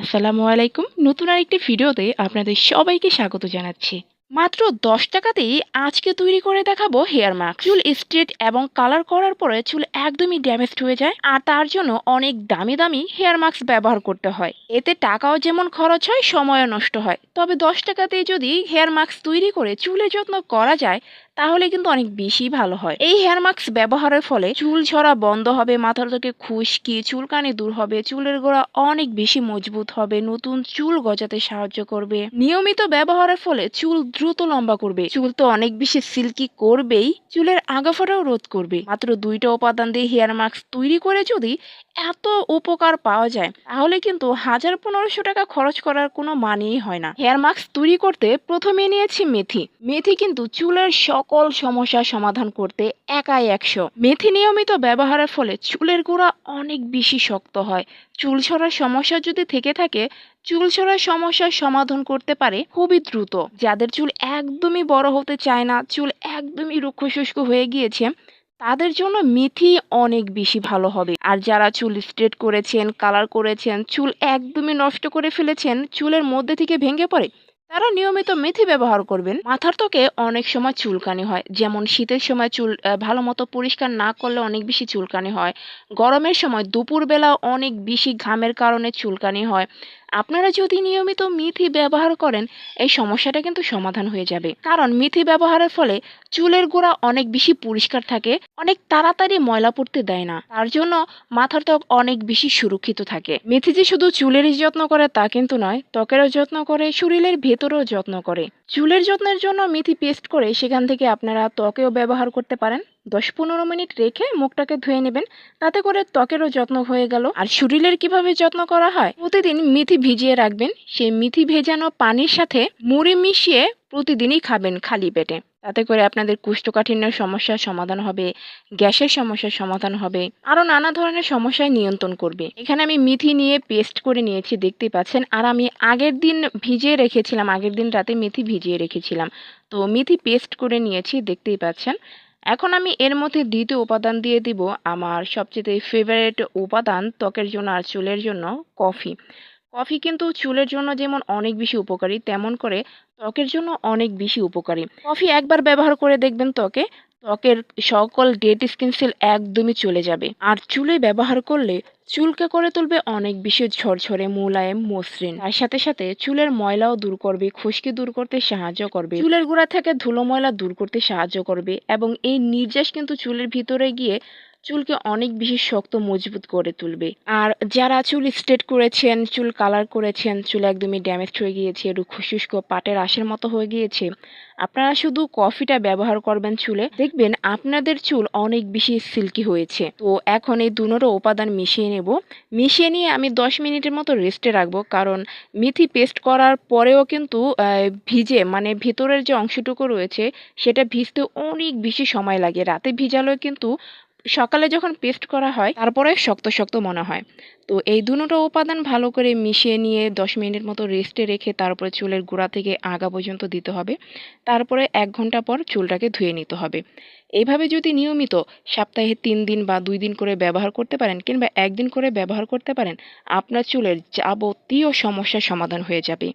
আসসালামু আলাইকুম। নতুন আরেকটি ভিডিওতে আপনাদের সবাইকে স্বাগত জানাচ্ছি। মাত্র দশ টাকাতেই আজকে তৈরি করে দেখাবো হেয়ার মাস্ক চুল স্ট্রেট এবং কালার করার পরে চুল একদমই ড্যামেজড হয়ে যায়, আর তার জন্য অনেক দামি দামি হেয়ার মাস্ক ব্যবহার করতে হয়। এতে টাকাও যেমন খরচ হয়, সময়ও নষ্ট হয়। তবে দশ টাকাতেই যদি হেয়ার মাস্ক তৈরি করে চুলের যত্ন করা যায়, তাহলে কিন্তু অনেক বেশি ভালো হয়। এই হেয়ার মাস্ক ব্যবহারের ফলে চুল ঝরা বন্ধ হবে মাথার থেকে খুশকি, চুলকানি দূর হবে, চুলের গোড়া অনেক বেশি মজবুত হবে, নতুন চুল গজাতে সাহায্য করবে। নিয়মিত ব্যবহারের ফলে চুল দ্রুত লম্বা করবে। চুল তো অনেক বেশি সিল্কি করবেই, চুলের আগাফাটাও রোধ করবে। মাত্র দুইটা উপাদান দিয়ে হেয়ার মাস্ক তৈরি করে যদি এত উপকার পাওয়া যায়, তাহলে কিন্তু হাজার পনেরোশো টাকা খরচ করার কোনো মানেই হয় না। হেয়ার মাস্ক তৈরি করতে প্রথমে নিয়েছি মেথি। মেথি কিন্তু চুলের সকল সমস্যার সমাধান করতে একাই একশো। মেথি নিয়মিত ব্যবহারের ফলে চুলের গোড়া অনেক বেশি শক্ত হয়। চুল ছড়ার সমস্যা যদি থেকে থাকে, চুল ছড়ার সমস্যার সমাধান করতে পারে খুবই দ্রুত। যাদের চুল একদমই বড় হতে চায় না, চুল একদমই রুক্ষ শুষ্ক হয়ে গিয়েছে তাদের জন্য মেথি অনেক বেশি ভালো হবে। আর যারা চুল স্ট্রেট করেছেন, কালার করেছেন, চুল একদমই নষ্ট করে ফেলেছেন, চুলের মধ্যে থেকে ভেঙে পড়ে, তারা নিয়মিত মেথি ব্যবহার করবেন। মাথার ত্বকে অনেক সময় চুলকানি হয়। যেমন শীতের সময় চুল ভালো মতো পরিষ্কার না করলে অনেক বেশি চুলকানি হয়। গরমের সময় দুপুরবেলা অনেক বেশি ঘামের কারণে চুলকানি হয়। আপনারা যদি নিয়মিত মেথি ব্যবহার করেন, এই সমস্যাটা কিন্তু সমাধান হয়ে যাবে। কারণ মেথি ব্যবহারের ফলে চুলের গোড়া অনেক বেশি পরিষ্কার থাকে, অনেক তাড়াতাড়ি ময়লা পড়তে দেয় না। তার জন্য মাথার ত্বক অনেক বেশি সুরক্ষিত থাকে। মেথি যে শুধু চুলেরই যত্ন করে তা কিন্তু নয়, ত্বকেরও যত্ন করে, শরীরের ভেতরেও যত্ন করে। চুলের যত্নের জন্য মেথি পেস্ট করে সেখান থেকে আপনারা ত্বকেও ব্যবহার করতে পারেন। দশ পনেরো মিনিট রেখে মুখটাকে ধুয়ে নেবেন। তাতে করে ত্বকেরও যত্ন হয়ে গেল। আর শরীরের কীভাবে যত্ন করা হয়? প্রতিদিন মেথি ভিজিয়ে রাখবেন। সেই মেথি ভেজানো পানির সাথে মুড়ি মিশিয়ে প্রতিদিনই খাবেন খালি পেটে। তাতে করে আপনাদের কোষ্ঠকাঠিন্যের সমস্যার সমাধান হবে, গ্যাসের সমস্যার সমাধান হবে, আরও নানা ধরনের সমস্যায় নিয়ন্ত্রণ করবে। এখানে আমি মেথি নিয়ে পেস্ট করে নিয়েছি, দেখতেই পাচ্ছেন। আর আমি আগের দিন ভিজিয়ে রেখেছিলাম, আগের দিন রাতে মেথি ভিজিয়ে রেখেছিলাম। তো মেথি পেস্ট করে নিয়েছি, দেখতেই পাচ্ছেন। এখন আমি এর মধ্যে দ্বিতীয় উপাদান দিয়ে দিব আমার সবচেয়ে ফেভারিট উপাদান ত্বকের জন্য আর চুলের জন্য, কফি। কফি কিন্তু চুলের জন্য যেমন অনেক বেশি উপকারী, তেমন করে ত্বকের জন্য অনেক বেশি উপকারী। কফি একবার ব্যবহার করে দেখবেন ত্বকে। ত্বকের সকল ডেড স্কিন সেল একদমই চলে যাবে। আর চুলে ব্যবহার করলে চুলকে করে তুলবে অনেক বেশি ঝরঝরে মোলায়েম, মসৃণ। আর সাথে সাথে চুলের ময়লাও দূর করবে, খুশকি দূর করতে সাহায্য করবে। চুলের গোড়া থেকে ধুলো ময়লা দূর করতে সাহায্য করবে এবং এই নির্যাস কিন্তু চুলের ভিতরে গিয়ে চুলকে অনেক বেশি শক্ত, মজবুত করে তুলবে। আর যারা চুল স্ট্রেট করেছেন, চুল কালার করেছেন, চুল একদমই ড্যামেজ হয়ে গিয়েছে রুক্ষ শুষ্ক পাটের আশের মতো হয়ে গিয়েছে, আপনারা শুধু কফিটা ব্যবহার করবেন চুলে। দেখবেন আপনাদের চুল অনেক বেশি সিল্কি হয়েছে। তো এখন এই দুনোরও উপাদান মিশিয়ে নেব। মিশিয়ে নিয়ে আমি দশ মিনিটের মতো রেস্টে রাখব, কারণ মেথি পেস্ট করার পরেও কিন্তু ভিজে মানে ভেতরের যে অংশটুকু রয়েছে, সেটা ভিজতে অনেক বেশি সময় লাগে। রাতে ভিজালেও কিন্তু সকালে যখন পেস্ট করা হয়, তারপরে শক্ত শক্ত মনে হয়। তো এই দুটো উপাদান ভালো করে মিশিয়ে নিয়ে দশ মিনিট মতো রেস্টে রেখে তারপরে চুলের গোড়া থেকে আগা পর্যন্ত দিতে হবে। তারপরে এক ঘণ্টা পর চুলটাকে ধুয়ে নিতে হবে। এইভাবে যদি নিয়মিত সপ্তাহে তিন দিন বা দুই দিন করে ব্যবহার করতে পারেন কিংবা একদিন করে ব্যবহার করতে পারেন, আপনার চুলের যাবতীয় সমস্যার সমাধান হয়ে যাবে।